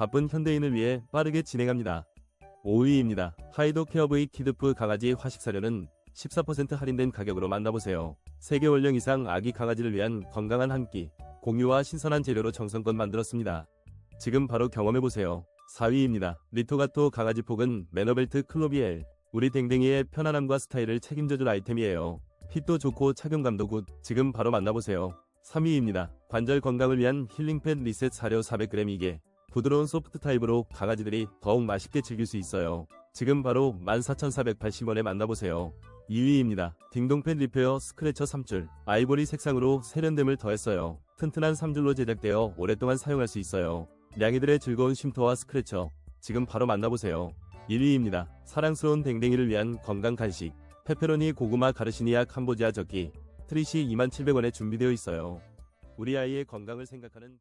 바쁜 현대인을 위해 빠르게 진행합니다. 5위입니다. 하이도 케어브이 키드프 강아지 화식 사료는 14% 할인된 가격으로 만나보세요. 3개월령 이상 아기 강아지를 위한 건강한 한 끼, 공유와 신선한 재료로 정성껏 만들었습니다. 지금 바로 경험해보세요. 4위입니다. 리토가토 강아지 폭은 매너벨트 클로비엘. 우리 댕댕이의 편안함과 스타일을 책임져줄 아이템이에요. 핏도 좋고 착용감도 굿. 지금 바로 만나보세요. 3위입니다. 관절 건강을 위한 힐링팬 리셋 사료 400g 이게 부드러운 소프트 타입으로 강아지들이 더욱 맛있게 즐길 수 있어요. 지금 바로 14,480원에 만나보세요. 2위입니다. 딩동팬 리페어 스크래처 3줄. 아이보리 색상으로 세련됨을 더했어요. 튼튼한 3줄로 제작되어 오랫동안 사용할 수 있어요. 냥이들의 즐거운 쉼터와 스크래처. 지금 바로 만나보세요. 1위입니다. 사랑스러운 댕댕이를 위한 건강 간식. 페페로니 고구마 가르시니아 캄보지아 젓기. 트릿이 27,000원에 준비되어 있어요. 우리 아이의 건강을 생각하는